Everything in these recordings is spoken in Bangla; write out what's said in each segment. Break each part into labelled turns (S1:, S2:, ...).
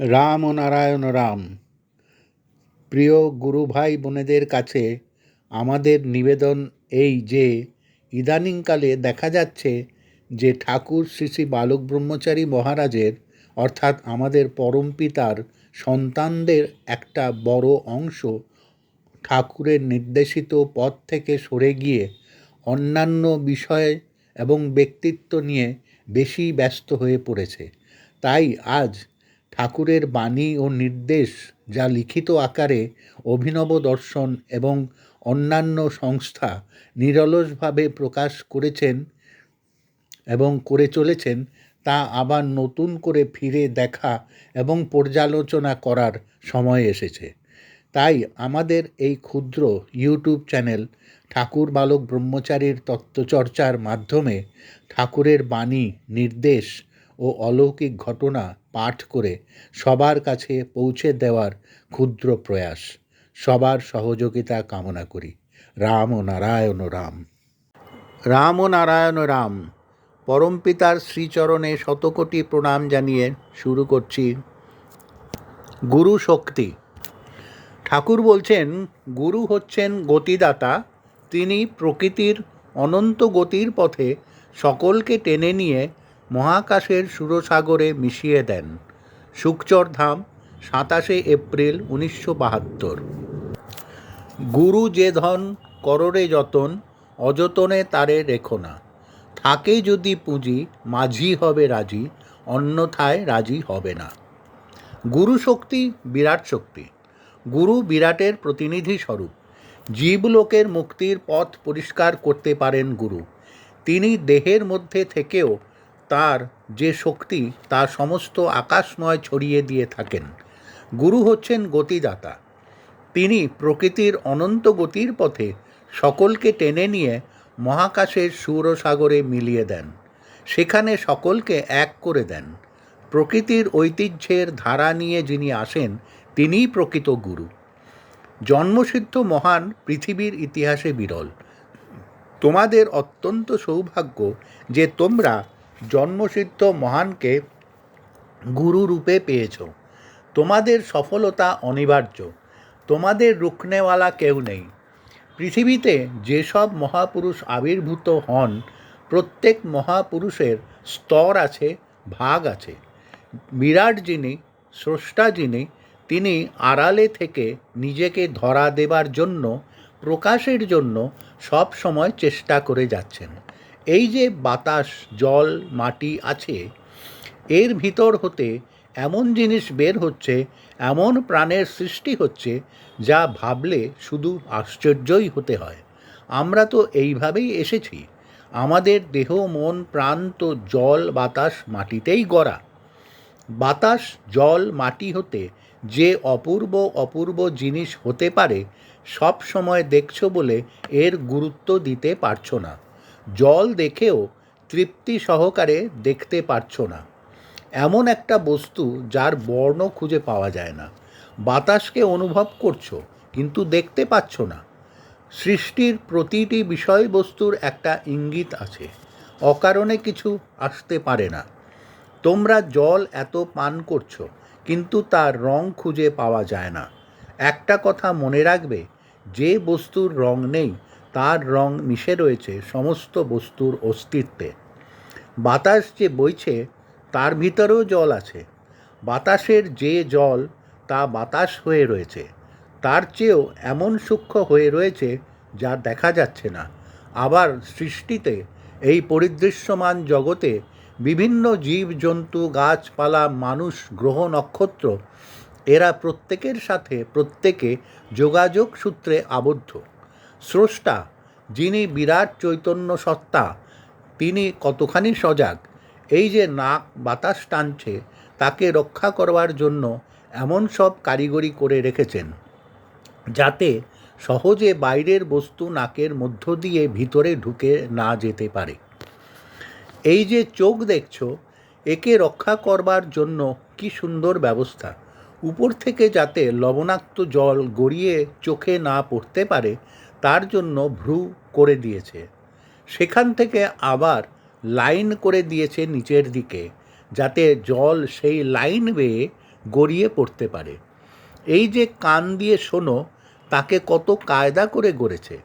S1: রাম ও নারায়ণ রাম, প্রিয় গুরু ভাই বোনেদের কাছে আমাদের নিবেদন এই যে, ইদানিংকালে দেখা যাচ্ছে যে ঠাকুর শ্রী শ্রী বালক ব্রহ্মচারী মহারাজের, অর্থাৎ আমাদের পরম পিতার সন্তানদের একটা বড় অংশ ঠাকুরের নির্দেশিত পথ থেকে সরে গিয়ে অন্যান্য বিষয় এবং ব্যক্তিত্ব নিয়ে বেশি ব্যস্ত হয়ে পড়েছে। তাই আজ ঠাকুরের বাণী ও নির্দেশ যা লিখিত আকারে অভিনব দর্শন এবং অন্যান্য সংস্থা নিরলসভাবে প্রকাশ করেছেন এবং করে চলেছেন, তা আবার নতুন করে ফিরে দেখা এবং পর্যালোচনা করার সময় এসেছে। তাই আমাদের এই ক্ষুদ্র ইউটিউব চ্যানেল ঠাকুর বালক ব্রহ্মচারীর তত্ত্বচর্চার মাধ্যমে ঠাকুরের বাণী, নির্দেশ ও অলৌকিক ঘটনা পাঠ করে সবার কাছে পৌঁছে দেওয়ার ক্ষুদ্র প্রয়াস। সবার সহযোগিতা কামনা করি। রাম ও নারায়ণ রাম। রাম ও নারায়ণ রাম। পরমপিতার শ্রীচরণে শতকোটি প্রণাম জানিয়ে শুরু করছি গুরু শক্তি। ঠাকুর বলছেন, গুরু হচ্ছেন গতিদাতা। তিনি প্রকৃতির অনন্ত গতির পথে সকলকে টেনে নিয়ে মহাকাশের সুরসাগরে মিশিয়ে দেন। সুকচরধাম সাতাশে এপ্রিল উনিশশো বাহাত্তর। গুরু যে ধন কররে যতন, অযতনে তারে রেখো না। থাকে যদি পুঁজি, মাঝি হবে রাজি, অন্যথায় রাজি হবে না। গুরু শক্তি বিরাট শক্তি। গুরু বিরাটের প্রতিনিধি স্বরূপ। জীবলোকের মুক্তির পথ পরিষ্কার করতে পারেন গুরু। তিনি দেহের মধ্যে থেকেও তার যে শক্তি তা সমস্ত আকাশময় ছড়িয়ে দিয়ে থাকেন। গুরু হচ্ছেন গতিদাতা। তিনি প্রকৃতির অনন্ত গতির পথে সকলকে টেনে নিয়ে মহাকাশের সুরসাগরে মিলিয়ে দেন। সেখানে সকলকে এক করে দেন। প্রকৃতির ঐতিহ্যের ধারা নিয়ে যিনি আসেন, তিনিই প্রকৃত গুরু। জন্মসিদ্ধ মহান পৃথিবীর ইতিহাসে বিরল। তোমাদের অত্যন্ত সৌভাগ্য যে তোমরা জন্মসিদ্ধ মহানকে গুরু রূপে পেয়েছ। তোমাদের সফলতা অনিবার্য। তোমাদের রুখনেওয়ালা কেউ নেই। পৃথিবীতে যেসব মহাপুরুষ আবির্ভূত হন, প্রত্যেক মহাপুরুষের স্তর আছে, ভাগ আছে। বিরাট যিনি, স্রষ্টা যিনি, তিনি আড়ালে থেকে নিজেকে ধরা দেবার জন্য, প্রকাশের জন্য সব সময় চেষ্টা করে যাচ্ছেন। এই যে বাতাস, জল, মাটি আছে, এর ভিতর হতে এমন জিনিস বের হচ্ছে, এমন প্রাণের সৃষ্টি হচ্ছে, যা ভাবলে শুধু আশ্চর্যই হতে হয়। আমরা তো এইভাবেই এসেছি। আমাদের দেহ, মন, প্রাণ তো জল, বাতাস, মাটিতেই গড়া। বাতাস, জল, মাটি হতে যে অপূর্ব অপূর্ব জিনিস হতে পারে সব সময় দেখছ বলে এর গুরুত্ব দিতে পারছ না। জল দেখেও তৃপ্তি সহকারে দেখতে পারছ না। এমন একটা বস্তু যার বর্ণ খুঁজে পাওয়া যায় না। বাতাসকে অনুভব করছ, কিন্তু দেখতে পাচ্ছ না। সৃষ্টির প্রতিটি বিষয়বস্তুর একটা ইঙ্গিত আছে। অকারণে কিছু আসতে পারে না। তোমরা জল এত পান করছ, কিন্তু তার রং খুঁজে পাওয়া যায় না। একটা কথা মনে রাখবে, যে বস্তুর রং নেই তার রং মিশে রয়েছে সমস্ত বস্তুর অস্তিত্বে। বাতাস যে বইছে, তার ভিতরেও জল আছে। বাতাসের যে জল, তা বাতাস হয়ে রয়েছে। তার চেয়েও এমন সূক্ষ্ম হয়ে রয়েছে, যা দেখা যাচ্ছে না। আবার সৃষ্টিতে এই পরিদৃশ্যমান জগতে বিভিন্ন জীব জন্তু গাছপালা, মানুষ, গ্রহ, নক্ষত্র, এরা প্রত্যেকের সাথে প্রত্যেকে যোগাযোগ সূত্রে আবদ্ধ। স্রষ্টা, যিনি বিরাট চৈতন্য সত্তা, তিনি কতখানি সজাগ? এই যে নাক বাতাস টানছে, তাকে রক্ষা করবার জন্য এমন সব কারিগরি করে রেখেছেন, যাতে সহজে বাইরের বস্তু নাকের মধ্য দিয়ে ভিতরে ঢুকে না যেতে পারে। এই যে চোখ দেখছ, একে রক্ষা করবার জন্য কি সুন্দর ব্যবস্থা। উপর থেকে যাতে লবণাক্ত জল গড়িয়ে চোখে না পড়তে পারে তার জন্য ভ্রু করে দিয়েছে। সেখান থেকে আবার লাইন করে দিয়েছে নিচের দিকে, যাতে জল সেই লাইন বেয়ে গড়িয়ে পড়তে পারে। এই যে কান দিয়ে শোনো, তাকে কত কায়দা করে গড়েছে।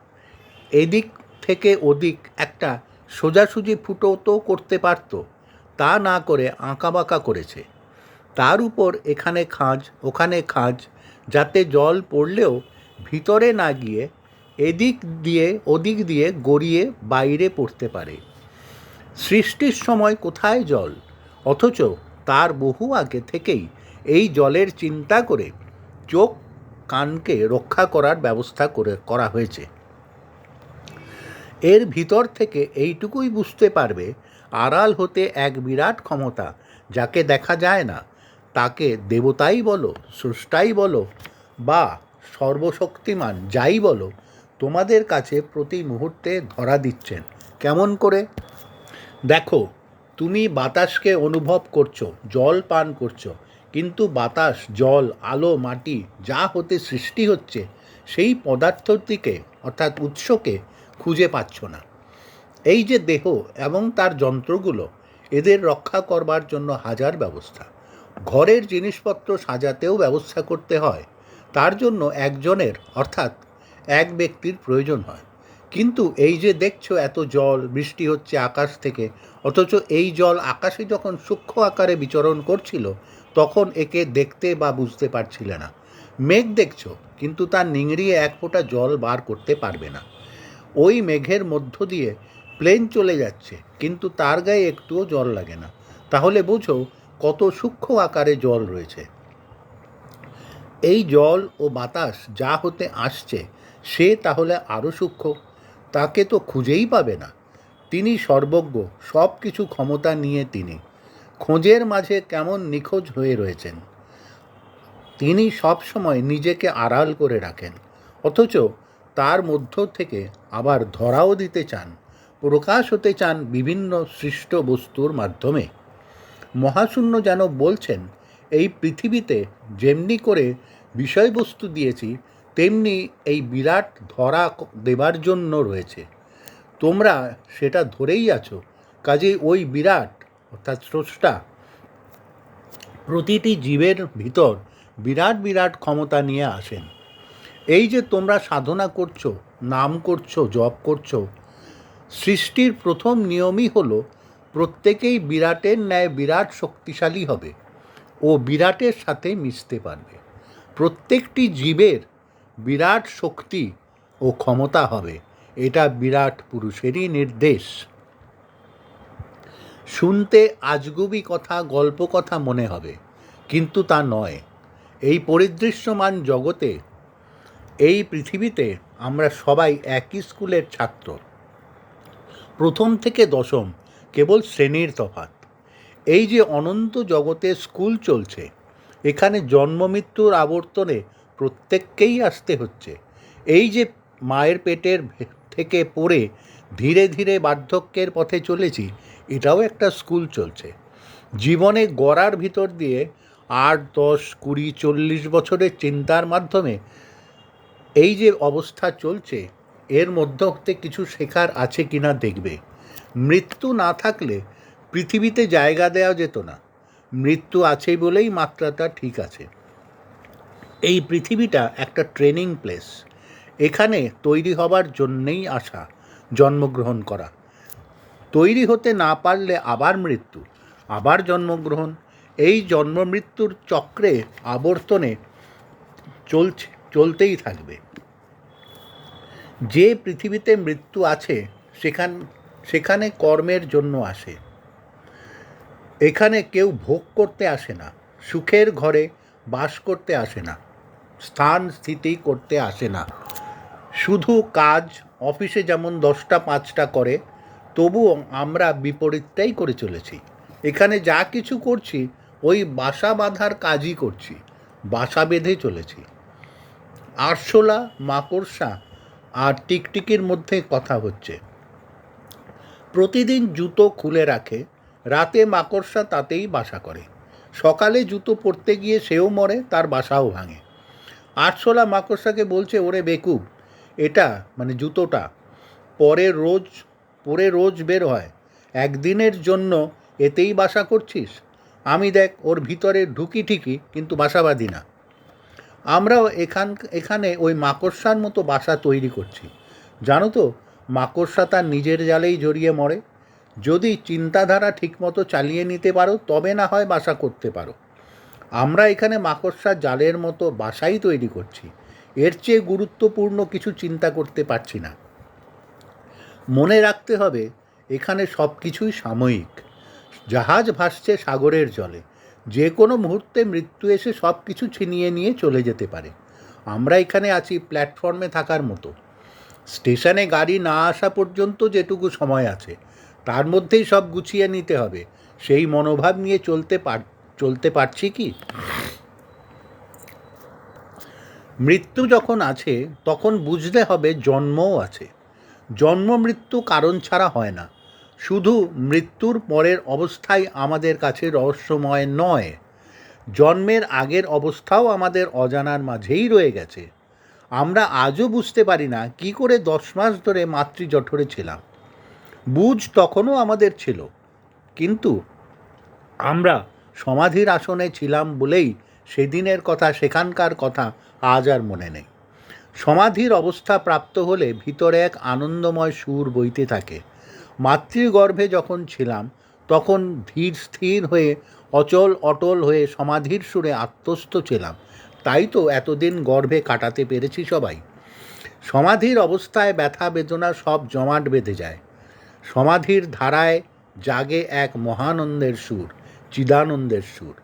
S1: এদিক থেকে ওদিক একটা সোজাসুজি ফুটো তো করতে পারত, তা না করে আঁকাবাঁকা করেছে। তার উপর এখানে খাঁজ, ওখানে খাঁজ, যাতে জল পড়লেও ভিতরে না গিয়ে এদিক দিয়ে, ওদিক দিয়ে গড়িয়ে বাইরে পড়তে পারে। সৃষ্টির সময় কোথায় জল? অথচ তার বহু আগে থেকেই এই জলের চিন্তা করে চোখ কানকে রক্ষা করার ব্যবস্থা করে, করা হয়েছে। এর ভিতর থেকে এইটুকুই বুঝতে পারবে, আড়াল হতে এক বিরাট ক্ষমতা যাকে দেখা যায় না। তাকে দেবতাই বলো, স্রষ্টাই বলো, বা সর্বশক্তিমান যাই বলো তোমাদের কাছে প্রতি মুহূর্তে ধরা দিচ্ছেন। কেমন করে? দেখো, তুমি বাতাসকে অনুভব করছ, জল পান করছ, কিন্তু বাতাস, জল, আলো, মাটি, যা হতে সৃষ্টি হচ্ছে, সেই পদার্থটিকে, অর্থাৎ উৎসকে, খুঁজে পাচ্ছ না। এই যে দেহ এবং তার যন্ত্রগুলো, এদের রক্ষা করবার জন্য হাজার ব্যবস্থা। ঘরের জিনিসপত্র সাজাতেও ব্যবস্থা করতে হয়। তার জন্য একজনের, অর্থাৎ এক ব্যক্তির প্রয়োজন হয়। কিন্তু এই যে দেখছ এত জল, বৃষ্টি হচ্ছে আকাশ থেকে, অথচ এই জল আকাশে যখন সূক্ষ্ম আকারে বিচরণ করছিল, তখন একে দেখতে বা বুঝতে পারছিলে না। মেঘ দেখছ, কিন্তু তার নিংড়িয়ে এক ফোঁটা জল বার করতে পারবে না। ওই মেঘের মধ্য দিয়ে প্লেন চলে যাচ্ছে, কিন্তু তার গায়ে একটুও জল লাগে না। তাহলে বুঝো কত সূক্ষ্ম আকারে জল রয়েছে। এই জল ও বাতাস যা হতে আসছে সে তাহলে আরও সূক্ষ্ম। তাকে তো খুঁজেই পাবে না। তিনি সর্বজ্ঞ সব কিছু ক্ষমতা নিয়ে তিনি। খোঁজের মাঝে কেমন নিখোঁজ হয়ে রয়েছেন। তিনি সব সময় নিজেকে আড়াল করে রাখেন। অথচ তার মধ্য থেকে আবার ধরাও দিতে চান, প্রকাশ হতে চান বিভিন্ন সৃষ্ট বস্তুর মাধ্যমে। মহাশূন্য যেন বলছেন, এই পৃথিবীতে যেমনি করে বিষয়বস্তু দিয়েছি তেমনি এই বিরাট ধরা দেবার জন্য রয়েছে। তোমরা সেটা ধরেই আছো, কাজেই ওই বিরাট, অর্থাৎ স্রষ্টা, প্রতিটি জীবের ভিতর বিরাট বিরাট ক্ষমতা নিয়ে আসেন। এই যে তোমরা সাধনা করছ, নাম করছ, জপ করছ, সৃষ্টির প্রথম নিয়মই হলো প্রত্যেকেই বিরাটের ন্যায় বিরাট শক্তিশালী হবে। ও বিরাটের সাথে মিশতে পারবে। প্রত্যেকটি জীবের বিরাট শক্তি ও ক্ষমতা হবে। এটা বিরাট পুরুষেরই নির্দেশ। শুনতে আজগুবি কথা, গল্প কথা মনে হবে, কিন্তু তা নয়। এই পরিদৃশ্যমান জগতে, এই পৃথিবীতে আমরা সবাই একই স্কুলের ছাত্র। প্রথম থেকে দশম কেবল শ্রেণির তফাত এই যে অনন্ত জগতে স্কুল চলছে, এখানে জন্ম মৃত্যুর আবর্তনে প্রত্যেককেই আসতে হচ্ছে। এই যে মায়ের পেটের থেকে পড়ে ধীরে ধীরে বার্ধক্যের পথে চলেছি, এটাও একটা স্কুল চলছে। জীবনে গড়ার ভিতর দিয়ে আট, দশ, কুড়ি, চল্লিশ বছরের চিন্তার মাধ্যমে এই যে অবস্থা চলছে, এর মধ্যে হতে কিছু শেখার আছে কিনা দেখবে। মৃত্যু না থাকলে পৃথিবীতে জায়গা দেওয়া যেত না। মৃত্যু আছে বলেই মাত্রাটা ঠিক আছে। এই পৃথিবীটা একটা ট্রেনিং প্লেস। এখানে তৈরি হবার জন্যেই আসা, জন্মগ্রহণ করা। তৈরি হতে না পারলে আবার মৃত্যু, আবার জন্মগ্রহণ। এই জন্ম মৃত্যুর চক্রে আবর্তনে চলছে, চলতেই থাকবে। যে পৃথিবীতে মৃত্যু আছে, সেখান, সেখানে কর্মের জন্য আসে। এখানে কেউ ভোগ করতে আসে না, সুখের ঘরে বাস করতে আসে না। স্থান স্থিতি করতে আসে না। শুধু কাজ, অফিসে যেমন দশটা, পাঁচটা করে, তবুও আমরা বিপরীতটাই করে চলেছি। এখানে যা কিছু করছি, ওই বাসা বাঁধার কাজই করছি, বাসা বেঁধে চলেছি। আরশোলা, মাকড়সা আর টিকটিকির মধ্যে কথা হচ্ছে। প্রতিদিন জুতো খুলে রাখে, রাতে মাকড়সা তাতেই বাসা করে। সকালে জুতো পরতে গিয়ে সেও মরে, তার বাসাও ভাঙে। আটশোলা মাকড়সাকে বলছে ওরে বেকুব, এটা মানে জুতোটা, পরে রোজ পরে রোজ বের হয়, একদিনের জন্য এতেই বাসা করছিস? আমি দেখ, ওর ভিতরে ঢুকি ঠিকই, কিন্তু বাসা বাঁধি না। আমরাও এখান, এখানে ওই মাকড়সার মতো বাসা তৈরি করছি। জানো তো, মাকড়সা তার নিজের জালেই জড়িয়ে মরে। যদি চিন্তাধারা ঠিকমতো চালিয়ে নিতে পারো, তবে না হয় বাসা করতে পারো। আমরা এখানে মাকড়সা জালের মতো বাসাই তৈরি করছি। এর চেয়ে গুরুত্বপূর্ণ কিছু চিন্তা করতে পারছি না। মনে রাখতে হবে, এখানে সব কিছুই সাময়িক। জাহাজ ভাসছে সাগরের জলে। যে কোনো মুহূর্তে মৃত্যু এসে সব কিছু ছিনিয়ে নিয়ে চলে যেতে পারে। আমরা এখানে আছি প্ল্যাটফর্মে থাকার মতো। স্টেশনে গাড়ি না আসা পর্যন্ত যেটুকু সময় আছে, তার মধ্যেই সব গুছিয়ে নিতে হবে। সেই মনোভাব নিয়ে চলতে পার চলতে পারছি কি? মৃত্যু যখন আছে, তখন বুঝতে হবে জন্মও আছে। জন্ম, মৃত্যু কারণ ছাড়া হয় না। শুধু মৃত্যুর পরের অবস্থাই আমাদের কাছে রহস্যময় নয়। জন্মের আগের অবস্থাও আমাদের অজানার মাঝেই রয়ে গেছে। আমরা আজও বুঝতে পারি না কি করে দশ মাস ধরে মাতৃজঠরে ছিলাম। বুঝ তখনও আমাদের ছিল। কিন্তু আমরা সমাধির আসনে ছিলাম বলেই সেদিনের কথা, সেখানকার কথা আজ আর মনে নেই। সমাধির অবস্থা প্রাপ্ত হলে ভিতরে এক আনন্দময় সুর বইতে থাকে। মাতৃগর্ভে যখন ছিলাম, তখন ধীর স্থির হয়ে, অচল অটল হয়ে সমাধির সুরে আত্মস্থ ছিলাম। তাই তো এতদিন গর্ভে কাটাতে পেরেছি সবাই। সমাধির অবস্থায় ব্যথা বেদনা সব জমাট বেঁধে যায়। সমাধির ধারায় জাগে এক মহানন্দের সুর। চিদানন্দের সুর।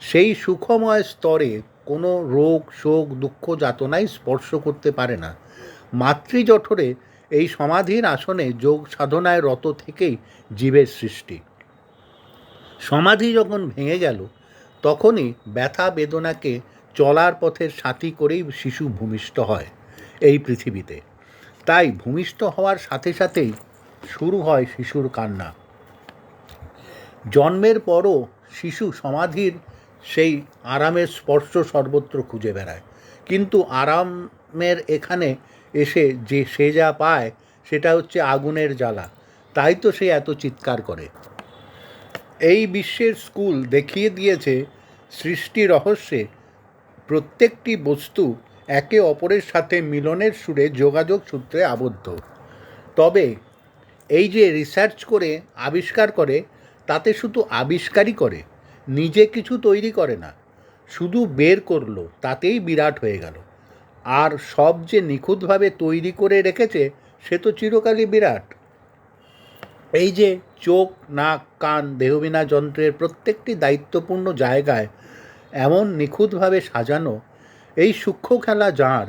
S1: সেই সুখময় স্তরে কোনো রোগ, শোক, দুঃখ, যাতনাই স্পর্শ করতে পারে না। মাতৃজঠরে এই সমাধির আসনে যোগ সাধনায় রত থেকেই জীবের সৃষ্টি। সমাধি যখন ভেঙে গেল, তখনই ব্যথা বেদনাকে চলার পথের সাথী করেই শিশু ভূমিষ্ঠ হয় এই পৃথিবীতে। তাই ভূমিষ্ঠ হওয়ার সাথে সাথেই শুরু হয় শিশুর কান্না। জন্মের পরও শিশু সমাধির সেই আরামের স্পর্শ সর্বত্র খুঁজে বেড়ায়। কিন্তু আরামের এখানে এসে যে সে যা পায়, সেটা হচ্ছে আগুনের জ্বালা। তাই তো সে এত চিৎকার করে। এই বিশ্বের স্কুল দেখিয়ে দিয়েছে সৃষ্টি রহস্যে প্রত্যেকটি বস্তু একে অপরের সাথে মিলনের সুরে যোগাযোগ সূত্রে আবদ্ধ। তবে এই যে রিসার্চ করে, আবিষ্কার করে তাতে শুধু আবিষ্কারই করে, নিজে কিছু তৈরি করে না, শুধু বের করল, তাতেই বিরাট হয়ে গেল। আর সব যে নিখুঁতভাবে তৈরি করে রেখেছে, সে তো চিরকালই বিরাট। এই যে চোখ, নাক, কান, দেহবিনা যন্ত্রের প্রত্যেকটি দায়িত্বপূর্ণ জায়গায় এমন নিখুঁতভাবে সাজানো, এই সূক্ষ্ম খেলা যাঁর,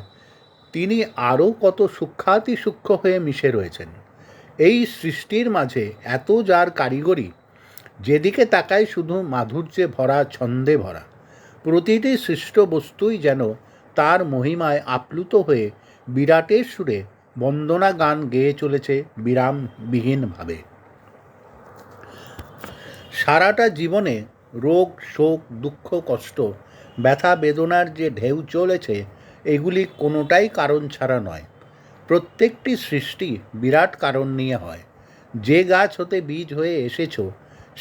S1: তিনি আরও কত সূক্ষাতি সূক্ষ্ম হয়ে মিশে রয়েছেন। এই সৃষ্টির মাঝে এত যার কারিগরি যেদিকে তাকায় শুধু মাধুর্যে ভরা, ছন্দে ভরা। প্রতিটি সৃষ্ট বস্তুই যেন তার মহিমায় আপ্লুত হয়ে বিরাটের সুরে বন্দনা গান গেয়ে চলেছে বিরামবিহীনভাবে। সারাটা জীবনে রোগ, শোক, দুঃখ, কষ্ট, ব্যথা, বেদনার যে ঢেউ চলেছে, এগুলি কোনোটাই কারণ ছাড়া নয়। প্রত্যেকটি সৃষ্টি বিরাট কারণ নিয়ে হয়। যে গাছ হতে বীজ হয়ে এসেছ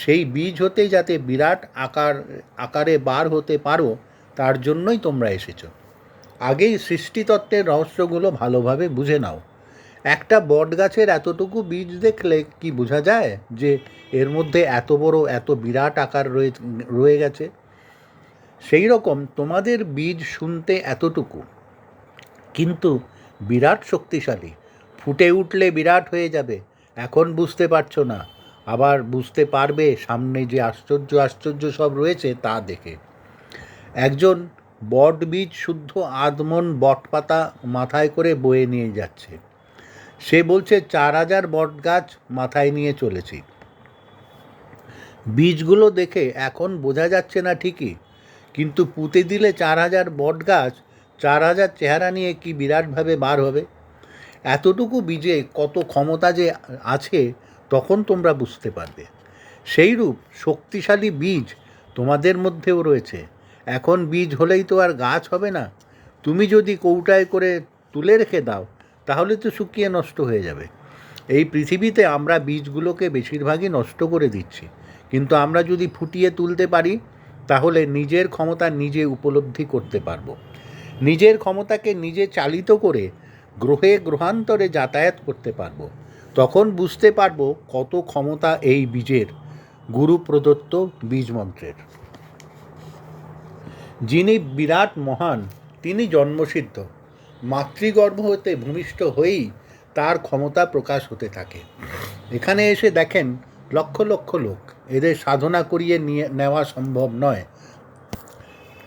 S1: সেই বীজ হতে যাতে বিরাট আকার, আকারে বার হতে পারো, তার জন্যই তোমরা এসেছ। আগেই সৃষ্টিতত্ত্বের রহস্যগুলো ভালোভাবে বুঝে নাও। একটা বট গাছের এতটুকু বীজ দেখলে কি বোঝা যায় যে এর মধ্যে এত বড়, এত বিরাট আকার রয়ে রয়ে গেছে? সেই রকম তোমাদের বীজ শুনতে এতটুকু, কিন্তু বিরাট শক্তিশালী। ফুটে উঠলে বিরাট হয়ে যাবে, এখন বুঝতে পারছ না। আবার বুঝতে পারবে সামনে যে আশ্চর্য আশ্চর্য সব রয়েছে তা দেখে। একজন বট বীজ শুদ্ধ আদমন বটপাতা মাথায় করে বয়ে নিয়ে যাচ্ছে। সে বলছে, চার হাজার বট গাছ মাথায় নিয়ে চলেছি। বীজগুলো দেখে এখন বোঝা যাচ্ছে না ঠিকই, কিন্তু পুঁতে দিলে চার হাজার বট গাছ, চার হাজার চেহারা নিয়ে কি বিরাটভাবে বার হবে? এতটুকু বীজে কত ক্ষমতা যে আছে তখন তোমরা বুঝতে পারবে। সেইরূপ শক্তিশালী বীজ তোমাদের মধ্যেও রয়েছে। এখন বীজ হলেই তো আর গাছ হবে না। তুমি যদি কৌটায় করে তুলে রেখে দাও, তাহলে তো শুকিয়ে নষ্ট হয়ে যাবে। এই পৃথিবীতে আমরা বীজগুলোকে বেশিরভাগই নষ্ট করে দিচ্ছি। কিন্তু আমরা যদি ফুটিয়ে তুলতে পারি, তাহলে নিজের ক্ষমতা নিজে উপলব্ধি করতে পারব। নিজের ক্ষমতাকে নিজে চালিত করে গ্রহে গ্রহান্তরে যাতায়াত করতে পারব। তখন বুঝতে পারব কত ক্ষমতা এই বীজের, গুরু প্রদত্ত বীজ মন্ত্রের যিনি বিরাট মহান, তিনি জন্মসিদ্ধ। মাতৃগর্ভ হতে ভূমিষ্ঠ হয়েই তার ক্ষমতা প্রকাশ হতে থাকে। এখানে এসে দেখেন লক্ষ লক্ষ লোক, এদের সাধনা করিয়ে নিয়ে নেওয়া সম্ভব নয়।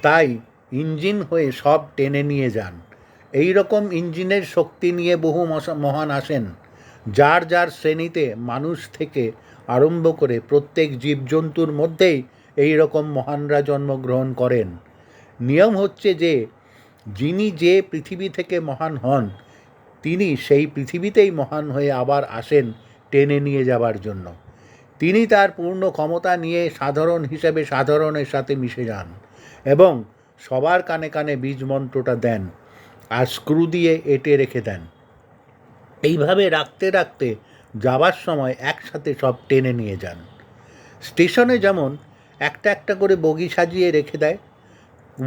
S1: তাই ইঞ্জিন হয়ে সব টেনে নিয়ে যান। এই রকম ইঞ্জিনের শক্তি নিয়ে বহু মহান আসেন। যার যার শ্রেণীতে মানুষ থেকে আরম্ভ করে প্রত্যেক জীবজন্তুর মধ্যেই এই রকম মহানরা জন্মগ্রহণ করেন। নিয়ম হচ্ছে যে, যিনি যে পৃথিবী থেকে মহান হন, তিনি সেই পৃথিবীতেই মহান হয়ে আবার আসেন টেনে নিয়ে যাবার জন্য। তিনি তার পূর্ণ ক্ষমতা নিয়ে সাধারণ হিসেবে সাধারণের সাথে মিশে যান এবং সবার কানে কানে বীজ মন্ত্রটা দেন আর স্ক্রু দিয়ে এটে রেখে দেন। এইভাবে রাখতে রাখতে যাবার সময় একসাথে সব টেনে নিয়ে যান। স্টেশনে যেমন একটা একটা করে বগি সাজিয়ে রেখে দেয়,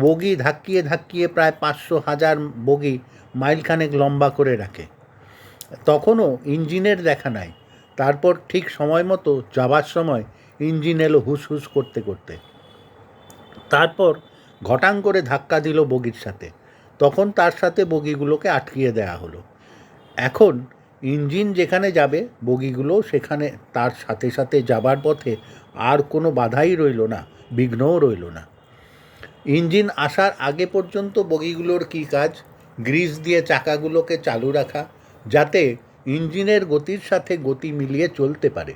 S1: বগি ধাক্কিয়ে ধাক্কিয়ে প্রায় পাঁচশো হাজার বগি মাইলখানেক লম্বা করে রাখে। তখনও ইঞ্জিনের দেখা নাই। তারপর ঠিক সময় মতো যাবার সময় ইঞ্জিন এলো হুস হুস করতে করতে। তারপর ঘটাং করে ধাক্কা দিল বগির সাথে। তখন তার সাথে বগিগুলোকে আটকিয়ে দেওয়া হলো। এখন ইঞ্জিন যেখানে যাবে, বগিগুলো সেখানে তার সাথে সাথে যাবার পথে আর কোনো বাধাই রইল না, বিঘ্নও রইল না। ইঞ্জিন আসার আগে পর্যন্ত বগিগুলোর কী কাজ? গ্রিস দিয়ে চাকাগুলোকে চালু রাখা, যাতে ইঞ্জিনের গতির সাথে গতি মিলিয়ে চলতে পারে।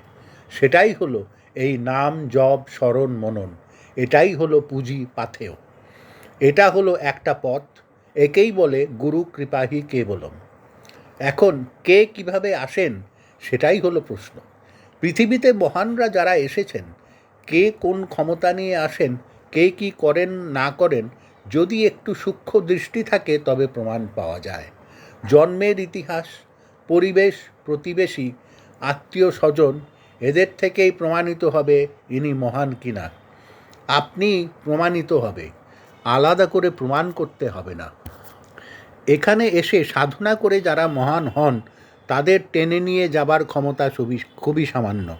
S1: সেটাই হলো এই নাম জব স্মরণ, মনন। এটাই হলো পুঁজি, পাথেয়। এটা হলো একটা পথ। একেই বলে গুরু কৃপাহি কেবলম। এখন কে কীভাবে আসেন, সেটাই হলো প্রশ্ন। পৃথিবীতে মহানরা যারা এসেছেন, কে কোন ক্ষমতা নিয়ে আসেন, কে কি করেন, না করেন, যদি একটু সূক্ষ্ম দৃষ্টি থাকে তবে প্রমাণ পাওয়া যায়। জন্মের ইতিহাস, পরিবেশ, প্রতিবেশী, আত্মীয় স্বজন, এদের থেকেই প্রমাণিত হবে ইনি মহান কিনা। আপনি প্রমাণিত হবে, আলাদা করে প্রমাণ করতে হবে না। এখানে এসে সাধনা করে যারা মহান হন, তাদের টেনে নিয়ে যাবার ক্ষমতা খুবই খুবই সামান্য।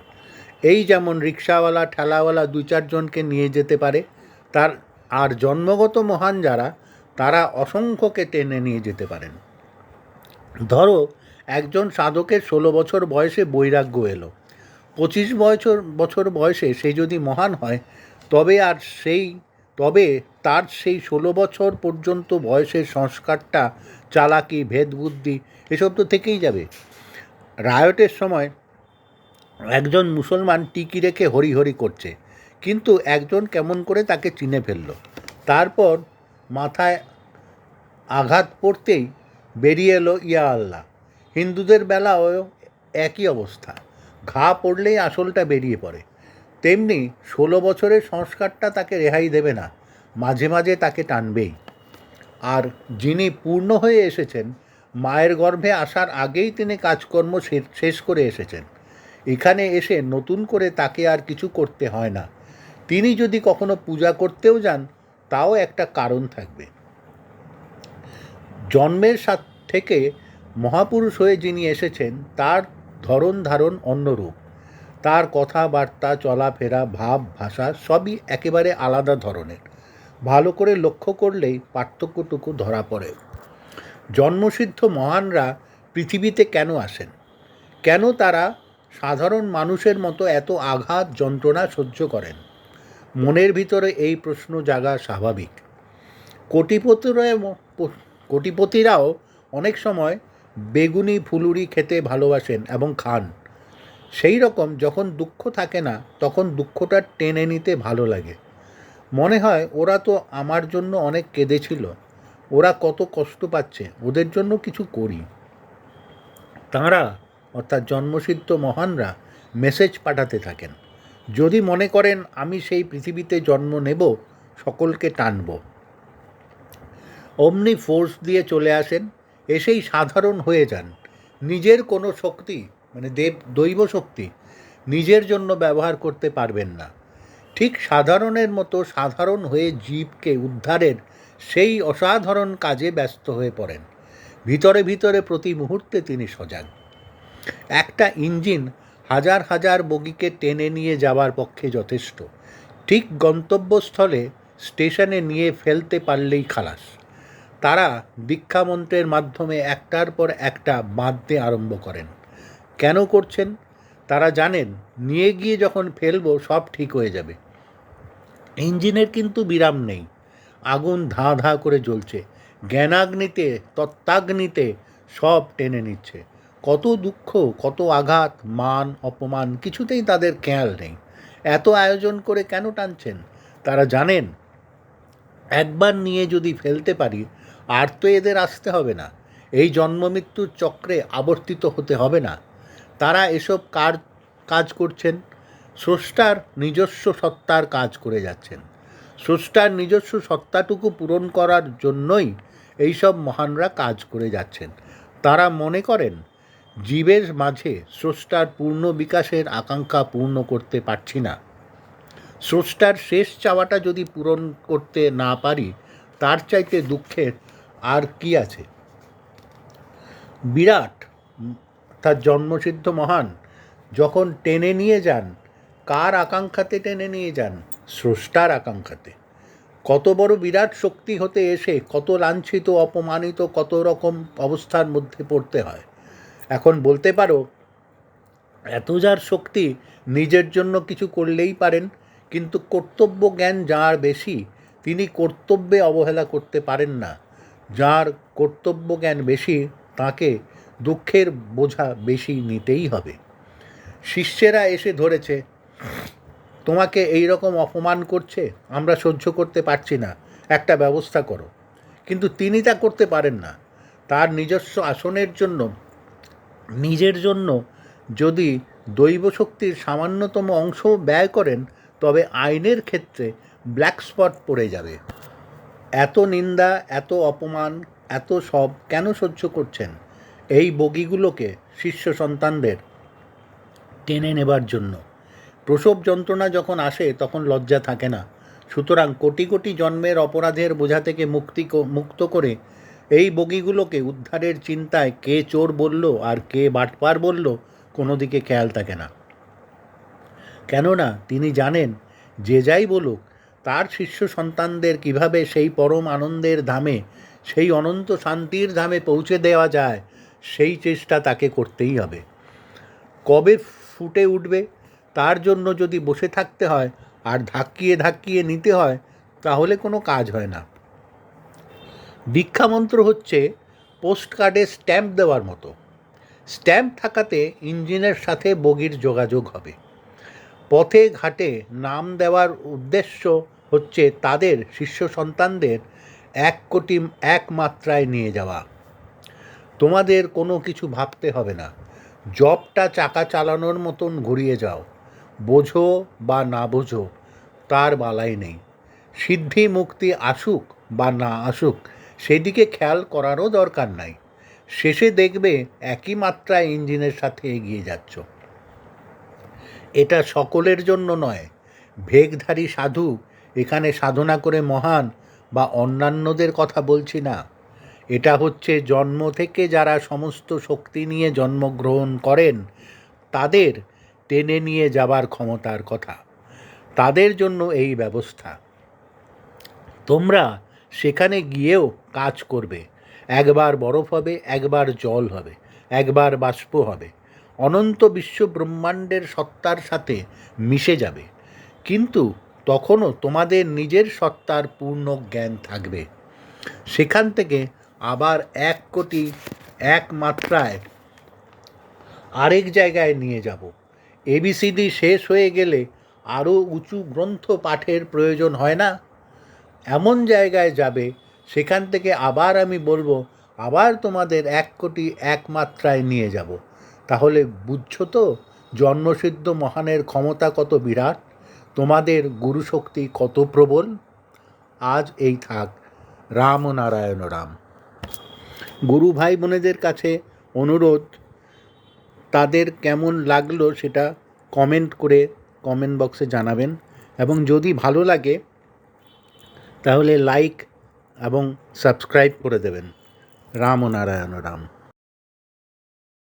S1: এই যেমন রিক্সাওয়ালা, ঠেলাওয়ালা দু চারজনকে নিয়ে যেতে পারে, তার, আর জন্মগত মহান যারা, তারা অসংখ্যকে টেনে নিয়ে যেতে পারেন। ধরো, একজন সাধকের ষোলো বছর বয়সে বৈরাগ্য এলো। পঁচিশ বছর বছর বয়সে সে যদি মহান হয়, তবে আর সেই তবে তার সেই ষোলো বছর পর্যন্ত বয়সের সংস্কারটা চালাকি, ভেদবুদ্ধি এসব তো থেকেই যাবে। রায়টের সময় একজন মুসলমান টিকি রেখে হরি হরি করছে, কিন্তু একজন কেমন করে তাকে চিনে ফেলল। তারপর মাথায় আঘাত পড়তেই বেরিয়ে এলো ইয়া আল্লাহ। হিন্দুদের বেলাও একই অবস্থা, ঘা পড়লেই আসলটা বেরিয়ে পড়ে। তেমনি ষোলো বছরের সংস্কারটা তাকে রেহাই দেবে না, মাঝে মাঝে তাকে টানবেই। আর যিনি পূর্ণ হয়ে এসেছেন, মায়ের গর্ভে আসার আগেই তিনি কাজকর্ম শেষ করে এসেছেন। এখানে এসে নতুন করে তাকে আর কিছু করতে হয় না। তিনি যদি কখনো পূজা করতেও যান, তাও একটা কারণ থাকবে। জন্মের সাথ থেকে মহাপুরুষ হয়ে যিনি এসেছেন, তার ধরন ধারণ অন্যরূপ। তার কথাবার্তা, চলাফেরা, ভাব, ভাষা সবই একেবারে আলাদা ধরনের। ভালো করে লক্ষ্য করলেই পার্থক্যটুকু ধরা পড়ে। জন্মসিদ্ধ মহানরা পৃথিবীতে কেন আসেন? কেন তারা সাধারণ মানুষের মতো এত আঘাত, যন্ত্রণা সহ্য করেন? মনের ভিতরে এই প্রশ্ন জাগা স্বাভাবিক। কোটিপতিরা কোটিপতিরাও অনেক সময় বেগুনি, ফুলুরি খেতে ভালোবাসেন এবং খান। সেই রকম যখন দুঃখ থাকে না, তখন দুঃখটা টেনে নিতে ভালো লাগে। মনে হয় ওরা তো আমার জন্য অনেক কেঁদেছিল। ওরা কত কষ্ট পাচ্ছে, ওদের জন্য কিছু করি। তাঁরা, অর্থাৎ জন্মসিদ্ধ মহানরা মেসেজ পাঠাতে থাকেন। যদি মনে করেন, আমি সেই পৃথিবীতে জন্ম নেব, সকলকে টানব। অমনি ফোর্স দিয়ে চলে আসেন, এসেই সাধারণ হয়ে যান। নিজের কোনো শক্তি মানে দেব দৈব শক্তি, নিজের জন্য ব্যবহার করতে পারবেন না। ঠিক সাধারণের মতো সাধারণ হয়ে জীবকে উদ্ধারের সেই অসাধারণ কাজে ব্যস্ত হয়ে পড়েন। ভিতরে ভিতরে প্রতি মুহূর্তে তিনি সজাগ। একটা ইঞ্জিন হাজার হাজার বগিকে টেনে নিয়ে যাওয়ার পক্ষে যথেষ্ট। ঠিক গন্তব্যস্থলে স্টেশনে নিয়ে ফেলতে পারলেই খালাস। তারা দীক্ষামন্ত্রের মাধ্যমে একটার পর একটা বাঁধতে আরম্ভ করেন। কেন করছেন? তারা জানেন, নিয়ে গিয়ে যখন ফেলব সব ঠিক হয়ে যাবে। ইঞ্জিনের কিন্তু বিরাম নেই। আগুন ধা ধা করে জ্বলছে। জ্ঞানাগ্নিতে, তত্ত্বাগ্নিতে সব টেনে নিচ্ছে। কত দুঃখ, কত আঘাত, মান, অপমান, কিছুতেই তাদের খেয়াল নেই। এত আয়োজন করে কেন টানছেন? তারা জানেন, একবার নিয়ে যদি ফেলতে পারি, আর তো এদের আসতে হবে না। এই জন্মমৃত্যুর চক্রে আবর্তিত হতে হবে না। তারা এসব কার, কাজ করছেন? স্রষ্টার নিজস্ব সত্তার কাজ করে যাচ্ছেন। স্রষ্টার নিজস্ব সত্তাটুকু পূরণ করার জন্যই এইসব মহানরা কাজ করে যাচ্ছেন। তারা মনে করেন, জীবের মাঝে স্রষ্টার পূর্ণ বিকাশের আকাঙ্ক্ষা পূর্ণ করতে পারছি না। স্রষ্টার শেষ চাওয়াটা যদি পূরণ করতে না পারি, তার চাইতে দুঃখের আর কি আছে? বিরাট তার জন্মসিদ্ধ মহান, যখন টেনে নিয়ে যান, কার আকাঙ্ক্ষাতে টেনে নিয়ে যান? স্রষ্টার আকাঙ্ক্ষাতে। কত বড় বিরাট শক্তি হতে এসে, কত লাঞ্ছিত, অপমানিত, কত রকম অবস্থার মধ্যে পড়তে হয়। এখন বলতে পারো, এত যার শক্তি নিজের জন্য কিছু করলেই পারেন, কিন্তু কর্তব্য জ্ঞান যার বেশি, তিনি কর্তব্যে অবহেলা করতে পারেন না। যার কর্তব্য জ্ঞান বেশি, তাকে দুঃখের বোঝা বেশি নিতেই হবে। শিষ্যেরা এসে ধরেছে, তোমাকে এই রকম অপমান করছে, আমরা সহ্য করতে পারছি না, একটা ব্যবস্থা করো। কিন্তু তিনি তা করতে পারেন না। তার নিজস্ব আসনের জন্য, নিজের জন্য যদি দৈব শক্তির সামান্যতম অংশ ব্যয় করেন, তবে আইনের ক্ষেত্রে ব্ল্যাক স্পট পড়ে যাবে। এত নিন্দা, এত অপমান, এত সব কেন সহ্য করছেন? এই বগিগুলোকে শিষ্য সন্তানদের টেনে নেবার জন্য। প্রসব যন্ত্রণা যখন আসে, তখন লজ্জা থাকে না। সুতরাং কোটি কোটি জন্মের অপরাধের বোঝা থেকে মুক্তি মুক্ত করে এই বগিগুলোকে উদ্ধারের চিন্তায় কে চোর বলল আর কে বাটপার বলল, কোনো দিকে খেয়াল থাকে না। কেননা তিনি জানেন, যে যাই বলুক, তার শিষ্য সন্তানদের কীভাবে সেই পরম আনন্দের ধামে, সেই অনন্ত শান্তির ধামে পৌঁছে দেওয়া যায় সেই চেষ্টা তাকে করতেই হবে। কবে ফুটে উঠবে, তার জন্য যদি বসে থাকতে হয় আর ধাক্কিয়ে ধাক্কিয়ে নিতে হয়, তাহলে কোনো কাজ হয় না। দীক্ষামন্ত্র হচ্ছে পোস্ট কার্ডে স্ট্যাম্প দেওয়ার মতো। স্ট্যাম্প থাকাতে ইঞ্জিনের সাথে বগির যোগাযোগ হবে। পথে ঘাটে নাম দেওয়ার উদ্দেশ্য হচ্ছে তাদের শিষ্য সন্তানদের এক কোটি এক মাত্রায় নিয়ে যাওয়া। তোমাদের কোনো কিছু ভাবতে হবে না। জবটা চাকা চালানোর মতন ঘুরিয়ে যাও। বোঝো বা না বোঝো, তার বালাই নেই। সিদ্ধি মুক্তি আসুক বা না আসুক, সেদিকে খেয়াল করারও দরকার নাই। শেষে দেখবে একই মাত্রায় ইঞ্জিনের সাথে এগিয়ে যাচ্ছ। এটা সকলের জন্য নয়। ভেগধারী সাধু এখানে সাধনা করে মহান বা অন্যান্যদের কথা বলছি না। এটা হচ্ছে জন্ম থেকে যারা সমস্ত শক্তি নিয়ে জন্মগ্রহণ করেন, তাদের টেনে নিয়ে যাবার ক্ষমতার কথা। তাদের জন্য এই ব্যবস্থা। তোমরা সেখানে গিয়েও কাজ করবে। একবার বরফ হবে, একবার জল হবে, একবার বাষ্প হবে। অনন্ত বিশ্ব ব্রহ্মাণ্ডের সত্তার সাথে মিশে যাবে। কিন্তু তখনও তোমাদের নিজের সত্তার পূর্ণ জ্ঞান থাকবে। সেখান থেকে আবার এক কোটি এক মাত্রায় আরেক জায়গায় নিয়ে যাব। এবিসিডি শেষ হয়ে গেলে আরও উঁচু গ্রন্থ পাঠের প্রয়োজন হয় না? এমন জায়গায় যাবে, সেখান থেকে আবার আমি বলব, আবার তোমাদের এক কোটি এক মাত্রায় নিয়ে যাব। তাহলে বুঝছ তো জন্মসিদ্ধ মহানের ক্ষমতা কত বিরাট? তোমাদের গুরুশক্তি কত প্রবল? আজ এই থাক। রাম নারায়ণ রাম। গুরু ভাই বোনেদের কাছে অনুরোধ, তাদের কেমন লাগল সেটা কমেন্ট করে কমেন্ট বক্সে জানাবেন এবং যদি ভালো লাগে, তাহলে লাইক এবং সাবস্ক্রাইব করে দেবেন। রাম ও নারায়ণ, রাম।